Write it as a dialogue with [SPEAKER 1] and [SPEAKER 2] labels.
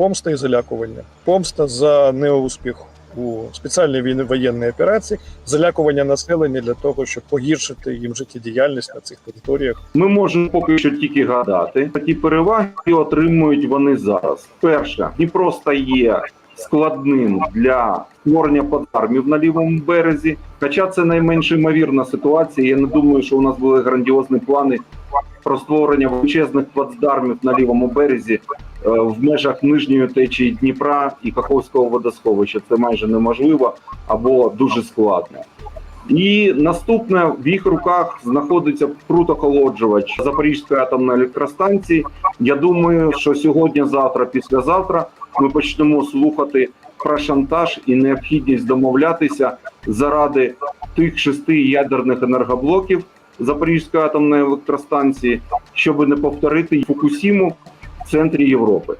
[SPEAKER 1] помста і залякування. Помста за неуспіх у спеціальній війни воєнній операції, залякування населення для того, щоб погіршити їм життєдіяльність на цих територіях.
[SPEAKER 2] Ми можемо поки що тільки гадати. Такі переваги отримують вони зараз. Перше, Дніпро стає складним для створення плацдармів на лівому березі. Хоча це найменш ймовірна ситуація. Я не думаю, що у нас були грандіозні плани про створення величезних плацдармів на лівому березі в межах нижньої течії Дніпра і Каховського водосховища. Це майже неможливо або дуже складно. І наступне в їх руках знаходиться прутохолоджувач Запорізької атомної електростанції. Я думаю, що сьогодні, завтра, післязавтра ми почнемо слухати про шантаж і необхідність домовлятися заради тих шести ядерних енергоблоків Запорізької атомної електростанції, щоб не повторити Фукусіму центрі Європи.